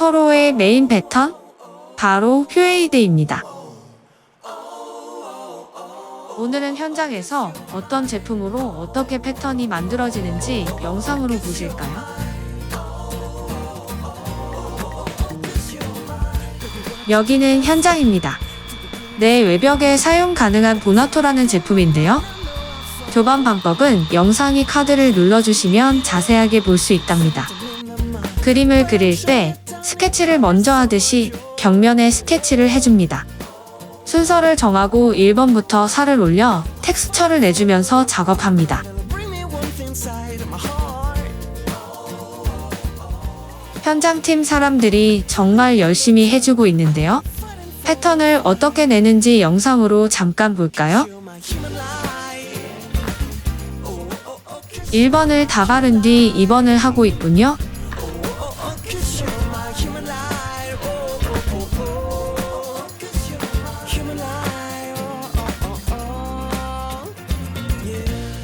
보나토로의 메인 패턴? 바로 휴에이드입니다. 오늘은 현장에서 어떤 제품으로 어떻게 패턴이 만들어지는지 영상으로 보실까요? 여기는 현장입니다. 내 외벽에 사용 가능한 보나토라는 제품인데요. 교반 방법은 영상이 카드를 눌러주시면 자세하게 볼 수 있답니다. 그림을 그릴 때 스케치를 먼저 하듯이 벽면에 스케치를 해줍니다. 순서를 정하고 1번부터 살을 올려 텍스처를 내주면서 작업합니다. 현장팀 사람들이 정말 열심히 해주고 있는데요. 패턴을 어떻게 내는지 영상으로 잠깐 볼까요? 1번을 다 바른 뒤 2번을 하고 있군요.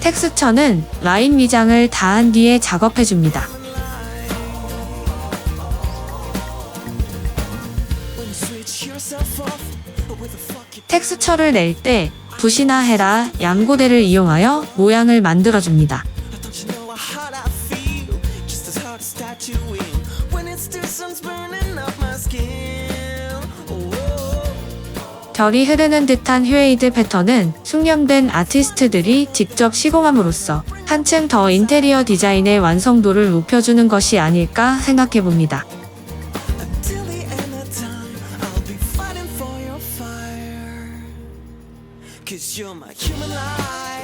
텍스처는 라인 위장을 다한 뒤에 작업해줍니다. 텍스처를 낼 때 붓이나 헤라, 양고대를 이용하여 모양을 만들어줍니다. 결이 흐르는 듯한 휴에이드 패턴은 숙련된 아티스트들이 직접 시공함으로써 한층 더 인테리어 디자인의 완성도를 높여주는 것이 아닐까 생각해 봅니다. Till the end of time, I'll be fighting for your fire. Cause you're my human light.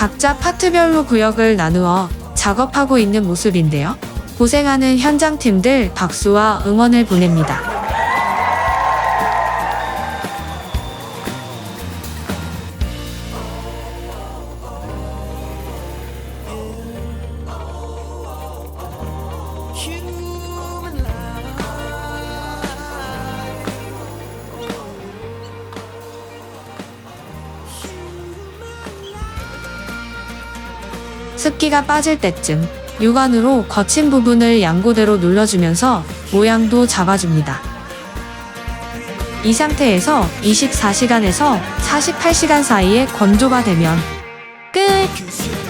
각자 파트별로 구역을 나누어 작업하고 있는 모습인데요. 고생하는 현장팀들 박수와 응원을 보냅니다. 습기가 빠질 때쯤 육안으로 거친 부분을 양고대로 눌러주면서 모양도 잡아줍니다. 이 상태에서 24시간에서 48시간 사이에 건조가 되면 끝!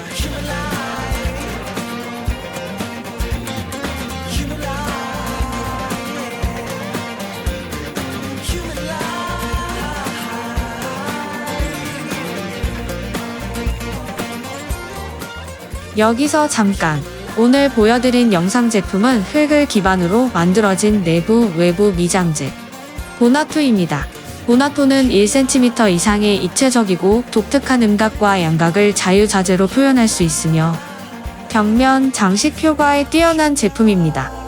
여기서 잠깐. 오늘 보여드린 영상 제품은 흙을 기반으로 만들어진 내부 외부 미장제 보나토입니다. 보나토는 1cm 이상의 입체적이고 독특한 음각과 양각을 자유자재로 표현할 수 있으며 벽면 장식 효과에 뛰어난 제품입니다.